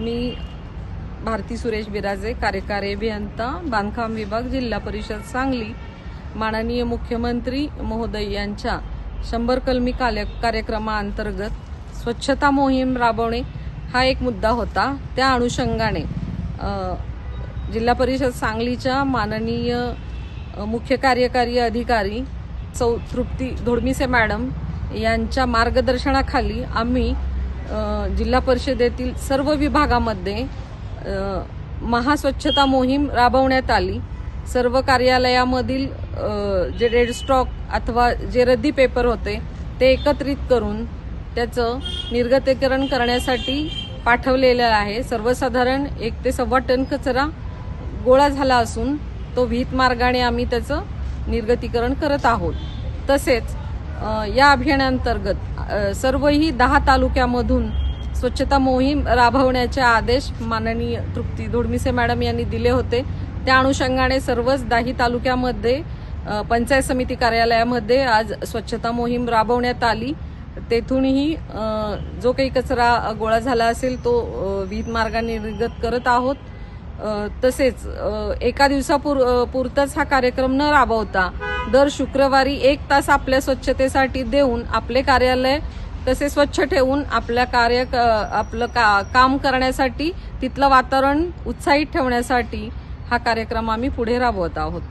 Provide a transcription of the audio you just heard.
मी भारती सुरेश बिराजे कार्यकारी अभियंता बांधकाम विभाग जिल्हा परिषद सांगली. माननीय मुख्यमंत्री महोदय यांच्या शंभर कलमी कार्य कार्यक्रमाअंतर्गत स्वच्छता मोहीम राबवणे हा एक मुद्दा होता. त्या अनुषंगाने जिल्हा परिषद सांगलीच्या माननीय मुख्य कार्यकारी अधिकारी चौ तृप्ती धोडमिसे मॅडम यांच्या मार्गदर्शनाखाली आम्ही जिल्हा परिषदेतील सर्व विभागामध्ये महास्वच्छता मोहीम राबवण्यात आली. सर्व कार्यालयामधील जे रेड स्टॉक अथवा जे रद्दी पेपर होते ते एकत्रित करून त्याचं निर्गतीकरण करण्यासाठी पाठवलेलं आहे. सर्वसाधारण एक ते सव्वा टन कचरा गोळा झाला असून तो विहित मार्गाने आम्ही त्याचं निर्गतीकरण करत आहोत. तसेच या अभियानांतर्गत सर्वही दहा तालुक्यामधून स्वच्छता मोहीम राबवण्याचे आदेश माननीय तृप्ती धोडमिसे मॅडम यांनी दिले होते. त्या अनुषंगाने सर्वच दाही तालुक्यामध्ये पंचायत समिती कार्यालयामध्ये आज स्वच्छता मोहीम राबवण्यात आली. तेथूनही जो काही कचरा गोळा झाला असेल तो अ, विहित मार्गाने निर्गत करत आहोत. तसेच एका दिवसापूर पुरताच हा कार्यक्रम न राबवता दर शुक्रवारी एक तास आपल्या स्वच्छतेसाठी देऊन आपले कार्यालय तसे स्वच्छ ठेवून आपल्या कार्य क- आपलं का काम करण्यासाठी तिथलं वातावरण उत्साहित ठेवण्यासाठी हा कार्यक्रम आम्ही पुढे राबवत आहोत.